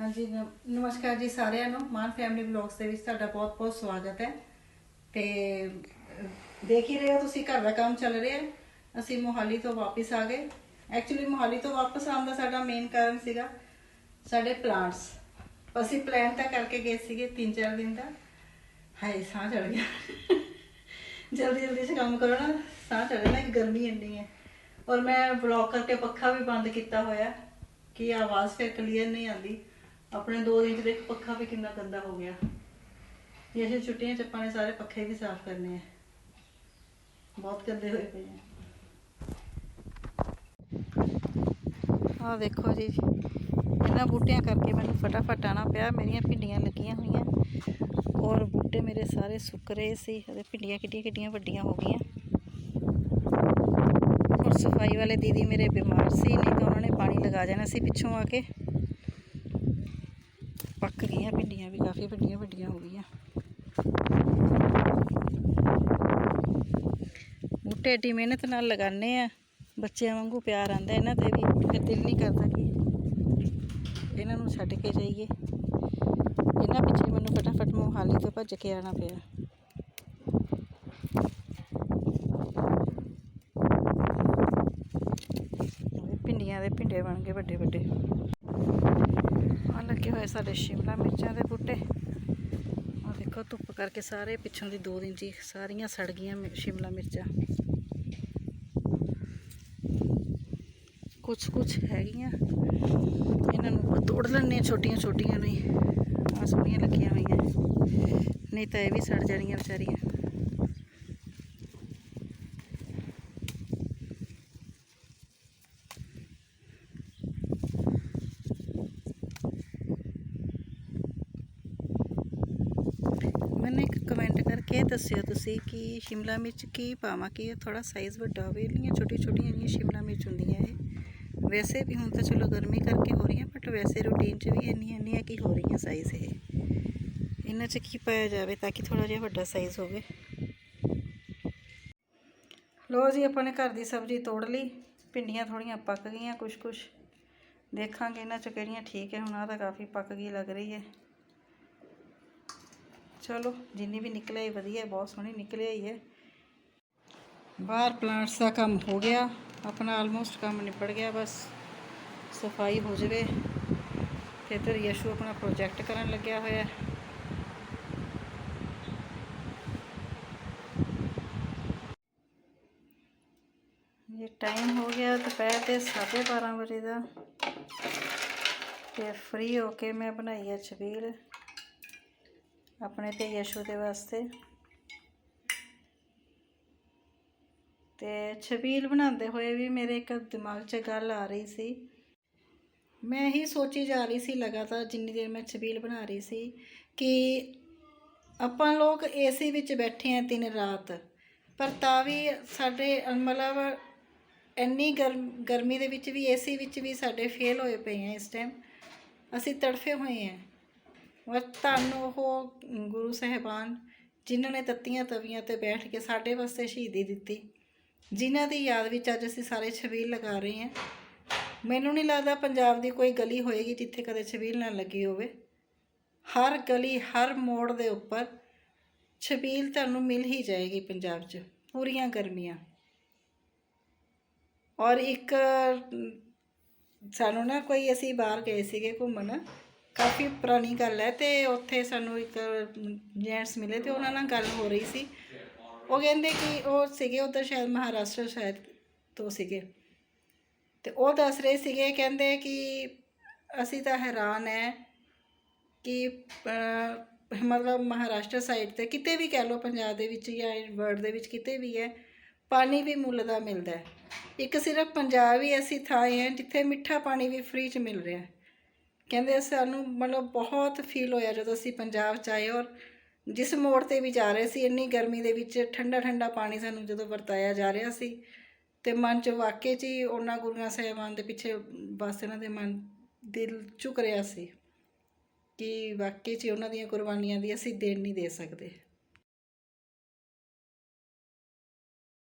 ਹਾਂਜੀ ਨ- ਨਮਸਕਾਰ ਜੀ ਸਾਰਿਆਂ ਨੂੰ। ਮਾਨ ਫੈਮਿਲੀ ਵਲੌਗਸ ਦੇ ਵਿੱਚ ਤੁਹਾਡਾ ਬਹੁਤ-ਬਹੁਤ ਸਵਾਗਤ ਹੈ। ਤੇ ਅਹ, ਦੇਖ ਹੀ ਰਹੇ ਹੋ ਤੁਸੀਂ ਘਰ ਦਾ ਕੰਮ ਚੱਲ ਰਿਹਾ ਹੈ। ਅਸੀਂ ਮੋਹਾਲੀ ਤੋਂ ਵਾਪਸ ਆ ਗਏ। ਐਕਚੁਅਲੀ ਮੋਹਾਲੀ ਤੋਂ ਵਾਪਸ ਆਉਣ ਦਾ ਸਾਡਾ ਮੇਨ ਕਾਰਨ ਸੀਗਾ ਸਾਡੇ ਪਲਾਂਟਸ ਅਸੀਂ ਪਲਾਨ ਤਾਂ ਕਰਕੇ ਗਏ ਸੀਗੇ 3-4 ਦਿਨ ਦਾ। ਹਾਏ ਸਾਹ ਚੜ ਗਿਆ। ਜਲਦੀ ਜਲਦੀ ਸੇ ਕੰਮ ਕਰੋ ਨਾ। ਸਾਹ ਚੜ ਰਿਹਾ ਗਰਮੀ ਇੰਨੀ ਹੈ। ਔਰ ਮੈਂ ਬਲੌਕ ਕਰਕੇ ਪੱਖਾ ਵੀ ਬੰਦ ਕੀਤਾ ਹੋਇਆ। ਕਿ ਆਵਾਜ਼ ਫਿਰ ਕਲੀਅਰ ਨਹੀਂ ਆਉਂਦੀ। ਆਪਣੇ ਦੋ ਦਿਨ ਚ ਦੇਖ ਪੱਖਾ ਵੀ ਕਿੰਨਾ ਗੰਦਾ ਹੋ ਗਿਆ। ਇਹ ਅਸੀਂ ਛੁੱਟੀਆਂ ਚ ਆਪਾਂ ਨੇ ਸਾਰੇ ਪੱਖੇ ਵੀ ਸਾਫ਼ ਕਰਨੇ ਆ। ਬਹੁਤ ਗੰਦੇ ਹੋਏ ਪਏ ਆ। ਆਹ ਦੇਖੋ ਜੀ, ਇਹਨਾਂ ਬੂਟਿਆਂ ਕਰਕੇ ਮੈਨੂੰ ਫਟਾਫਟ ਆਣਾ ਪਿਆ। ਮੇਰੀਆਂ ਭਿੰਡੀਆਂ ਲੱਗੀਆਂ ਹੋਈਆਂ। ਔਰ ਬੂਟੇ ਮੇਰੇ ਸਾਰੇ ਸੁੱਕ ਰਹੇ ਸੀ। ਅਤੇ ਭਿੰਡੀਆਂ ਕਿੱਡੀਆਂ ਕਿੱਡੀਆਂ ਵੱਡੀਆਂ ਹੋ ਗਈਆਂ। ਔਰ ਸਫ਼ਾਈ ਵਾਲੇ ਦੀਦੀ ਮੇਰੇ ਬਿਮਾਰ ਸੀ, ਨਹੀਂ ਤਾਂ ਉਹਨਾਂ ਨੇ ਪਾਣੀ ਲਗਾ ਜਾਣਾ ਸੀ ਪਿੱਛੋਂ ਆ ਕੇ। ਗਈਆਂ ਵੀ ਕਾਫੀ ਵੱਡੀਆਂ ਵੱਡੀਆਂ ਹੋ ਗਈਆਂ। ਬੂਟੇ ਏਡੀ ਮਿਹਨਤ ਨਾਲ ਲਗਾਉਂਦੇ ਆ। ਬੱਚਿਆਂ ਵਾਂਗੂ ਪਿਆਰ ਆਂਦਾ ਇਹਨਾਂ ਤੇ ਵੀ, ਫਿਰ ਦਿਲ ਨਹੀਂ ਕਰਦਾ ਕਿ ਇਹਨਾਂ ਨੂੰ ਛੱਡ ਕੇ ਜਾਈਏ। ਇਹਨਾਂ ਪਿੱਛੇ ਮੈਨੂੰ ਫਟਾਫਟ ਮੋਹਾਲੀ ਤੋਂ ਭੱਜ ਕੇ ਆਉਣਾ ਪਿਆ। ਭਿੰਡੀਆਂ ਦੇ ਭਿੰਡੇ ਬਣ ਗਏ ਵੱਡੇ ਵੱਡੇ। ਆ ਲੱਗੇ ਹੋਏ ਸਾਡੇ ਸ਼ਿਮਲਾ ਮਿਰਚਾਂ ਦੇ ਬੂਟੇ। ਆ ਦੇਖੋ, ਧੁੱਪ ਕਰਕੇ ਸਾਰੇ ਪਿੱਛੋਂ ਦੀ ਦੋ ਦਿਨ ਜੀ ਸਾਰੀਆਂ ਸੜ ਗਈਆਂ ਸ਼ਿਮਲਾ ਮਿਰਚਾਂ। ਕੁਛ ਕੁਛ ਹੈਗੀਆਂ। ਇਹਨਾਂ ਨੂੰ ਆਪਾਂ ਤੋੜ ਲੈਣੇ ਛੋਟੀਆਂ ਛੋਟੀਆਂ ਨੂੰ ਹੀ। ਆ ਸੋਹਣੀਆਂ ਲੱਗੀਆਂ ਹੋਈਆਂ। ਨਹੀਂ ਤਾਂ ਇਹ ਵੀ ਸੜ ਜਾਣੀਆਂ ਵਿਚਾਰੀਆਂ ਮੈਨੂੰ ਇੱਕ ਕਮੈਂਟ ਕਰਕੇ ਦੱਸਿਓ ਤੁਸੀਂ ਕਿ ਸ਼ਿਮਲਾ ਮਿਰਚ ਕੀ ਪਾਵਾਂ? ਕਿ ਇਹ ਥੋੜਾ ਸਾਈਜ਼ ਵੱਡਾ ਹੋਵੇ? ਇਹਦੀਆਂ ਛੋਟੀ ਛੋਟੀਆਂ ਜਿਹੀਆਂ ਸ਼ਿਮਲਾ ਮਿਰਚ ਹੁੰਦੀਆਂ ਇਹ। ਵੈਸੇ ਵੀ ਹੁਣ ਤਾਂ ਚਲੋ ਗਰਮੀ ਕਰਕੇ ਹੋ ਰਹੀਆਂ ਬਟ ਵੈਸੇ ਰੂਟੀਨ 'ਚ ਵੀ ਇੰਨੀਆਂ ਇੰਨੀਆਂ ਕੀ ਹੋ ਰਹੀਆਂ ਸਾਈਜ਼ ਇਹ। ਇਹਨਾਂ 'ਚ ਕੀ ਪਾਇਆ ਜਾਵੇ ਤਾਂ ਕਿ ਥੋੜਾ ਜਿਹਾ ਵੱਡਾ ਸਾਈਜ਼ ਹੋਵੇ? ਲੋ ਜੀ, ਆਪਾਂ ਨੇ ਘਰ ਦੀ ਸਬਜ਼ੀ ਤੋੜ ਲਈ। ਭਿੰਡੀਆਂ ਥੋੜੀਆਂ ਪੱਕ ਗਈਆਂ ਕੁਛ ਕੁਛ ਦੇਖਾਂਗੇ ਇਹਨਾਂ 'ਚ ਕਿਹੜੀਆਂ ਠੀਕ ਹੈ। ਹੁਣ ਆਹ ਤਾਂ ਕਾਫੀ ਪੱਕ ਗਈ ਲੱਗ ਰਹੀ ਹੈ। ਚਲੋ, ਜਿੰਨੀ ਵੀ ਨਿਕਲੇ ਆਈ ਵਧੀਆ ਬਹੁਤ ਸੋਹਣੀ ਨਿਕਲੀ ਹੀ ਹੈ ਬਾਹਰ ਪਲਾਂਟਸ ਦਾ ਕੰਮ ਹੋ ਗਿਆ, ਆਪਣਾ ਆਲਮੋਸਟ ਕੰਮ ਨਿਪਟ ਗਿਆ, ਬਸ ਸਫ਼ਾਈ ਹੋ ਜਾਵੇ। ਤੇ ਇੱਧਰ ਯਸ਼ੂ ਆਪਣਾ ਪ੍ਰੋਜੈਕਟ ਕਰਨ ਲੱਗਿਆ ਹੋਇਆ ਹੈ ਇਹ ਟਾਈਮ ਹੋ ਗਿਆ ਦੁਪਹਿਰ ਦੇ 12:30 ਵਜੇ ਦਾ ਤੇ ਫ੍ਰੀ ਹੋ ਕੇ ਮੈਂ ਬਣਾਈ ਹੈ ਛਬੀਲ। ਆਪਣੇ ਤੇ ਯਸ਼ੂ ਦੇ ਵਾਸਤੇ। ਤੇ ਛਬੀਲ ਬਣਾਉਂਦੇ ਹੋਏ ਵੀ ਮੇਰੇ ਇੱਕ ਦਿਮਾਗ 'ਚ ਗੱਲ ਆ ਰਹੀ ਸੀ। ਮੈਂ ਹੀ ਸੋਚੀ ਜਾ ਰਹੀ ਸੀ ਲਗਾਤਾਰ ਜਿੰਨੀ ਦੇਰ ਮੈਂ ਛਬੀਲ ਬਣਾ ਰਹੀ ਸੀ ਕਿ ਆਪਾਂ ਲੋਕ ਏਸੀ ਵਿੱਚ ਬੈਠੇ ਆ ਤਿੰਨ ਰਾਤ, ਪਰ ਤਾਂ ਵੀ ਸਾਡੇ ਮਤਲਬ ਇੰਨੀ ਗਰਮ, ਗਰਮੀ ਦੇ ਵਿੱਚ ਵੀ ਏਸੀ ਵਿੱਚ ਵੀ ਸਾਡੇ ਫੇਲ ਹੋਏ ਪਏ ਆ ਇਸ ਟਾਈਮ ਅਸੀਂ ਤੜਫੇ ਹੋਏ ਆ। ਔਰ ਤੁਹਾਨੂੰ ਉਹ ਗੁਰੂ ਸਾਹਿਬਾਨ ਜਿਨ੍ਹਾਂ ਨੇ ਤੱਤੀਆਂ ਤਵੀਆਂ ਤੇ ਬੈਠ ਕੇ ਸਾਡੇ ਵਾਸਤੇ ਸ਼ਹੀਦੀ ਦਿੱਤੀ, ਜਿਨ੍ਹਾਂ ਦੀ ਯਾਦ ਵਿੱਚ ਅੱਜ ਅਸੀਂ ਸਾਰੇ ਛਬੀਲ ਲਗਾ ਰਹੇ ਹਾਂ। ਮੈਨੂੰ ਨਹੀਂ ਲੱਗਦਾ ਪੰਜਾਬ ਦੀ ਕੋਈ ਗਲੀ ਹੋਏਗੀ ਜਿੱਥੇ ਕਦੇ ਛਬੀਲ ਨਾ ਲੱਗੀ ਹੋਵੇ। ਹਰ ਗਲੀ, ਹਰ ਮੋੜ ਦੇ ਉੱਪਰ ਛਬੀਲ ਤੁਹਾਨੂੰ ਮਿਲ ਹੀ ਜਾਏਗੀ ਪੰਜਾਬ 'ਚ, ਪੂਰੀਆਂ ਗਰਮੀਆਂ। ਔਰ ਇੱਕ, ਸਾਨੂੰ ਨਾ ਕੋਈ ਅਸੀਂ ਬਾਹਰ ਗਏ ਸੀਗੇ ਘੁੰਮਣ ਕਾਫੀ ਪੁਰਾਣੀ ਗੱਲ ਹੈ ਤੇ ਉੱਥੇ ਸਾਨੂੰ ਇੱਕ ਜੈਂਟਸ ਮਿਲੇ ਤੇ ਉਹਨਾਂ ਨਾਲ ਗੱਲ ਹੋ ਰਹੀ ਸੀ। ਉਹ ਕਹਿੰਦੇ ਕਿ ਉਹ ਸੀਗੇ ਉੱਧਰ ਸ਼ਾਇਦ ਮਹਾਰਾਸ਼ਟਰ ਸ਼ਾਇਦ ਤੋਂ ਸੀਗੇ। ਤੇ ਉਹ ਦੱਸ ਰਹੇ ਸੀਗੇ, ਕਹਿੰਦੇ ਕਿ ਅਸੀਂ ਤਾਂ ਹੈਰਾਨ ਹੈ ਕਿ ਮਤਲਬ ਮਹਾਰਾਸ਼ਟਰ ਸਾਈਡ ਤੇ ਕਿਤੇ ਵੀ ਕਹਿ ਲਓ ਪੰਜਾਬ ਦੇ ਵਿੱਚ ਜਾਂ ਵਰਲਡ ਦੇ ਵਿੱਚ ਕਿਤੇ ਵੀ ਹੈ, ਪਾਣੀ ਵੀ ਮੁੱਲ ਦਾ ਮਿਲਦਾ ਹੈ। ਇੱਕ ਸਿਰਫ ਪੰਜਾਬ ਹੀ ਐਸੀ ਥਾਂ ਹੈ ਜਿੱਥੇ ਮਿੱਠਾ ਪਾਣੀ ਵੀ ਫ੍ਰੀ ਚ ਮਿਲ ਰਿਹਾ ਹੈ। ਕਹਿੰਦੇ ਸਾਨੂੰ ਮਤਲਬ ਬਹੁਤ ਫੀਲ ਹੋਇਆ ਜਦੋਂ ਅਸੀਂ ਪੰਜਾਬ ਚ ਆਏ ਔਰ ਜਿਸ ਮੋੜ ਤੇ ਵੀ ਜਾ ਰਹੇ ਸੀ, ਇੰਨੀ ਗਰਮੀ ਦੇ ਵਿੱਚ ਠੰਡਾ ਠੰਡਾ ਪਾਣੀ ਸਾਨੂੰ ਜਦੋਂ ਵਰਤਾਇਆ ਜਾ ਰਿਹਾ ਸੀ ਤੇ ਮਨ ਚ ਵਾਕਈ ਚ ਹੀ ਉਹਨਾਂ ਗੁਰੂਆਂ ਸਾਹਿਬਾਨ ਦੇ ਪਿੱਛੇ ਬਸ ਇਹਨਾਂ ਦੇ ਮਨ ਦਿਲ ਝੁਕ ਰਿਹਾ ਸੀ ਕਿ ਵਾਕਈ ਚ ਉਹਨਾਂ ਦੀਆਂ ਕੁਰਬਾਨੀਆਂ ਦੀ ਅਸੀਂ ਦੇਣ ਨਹੀਂ ਦੇ ਸਕਦੇ।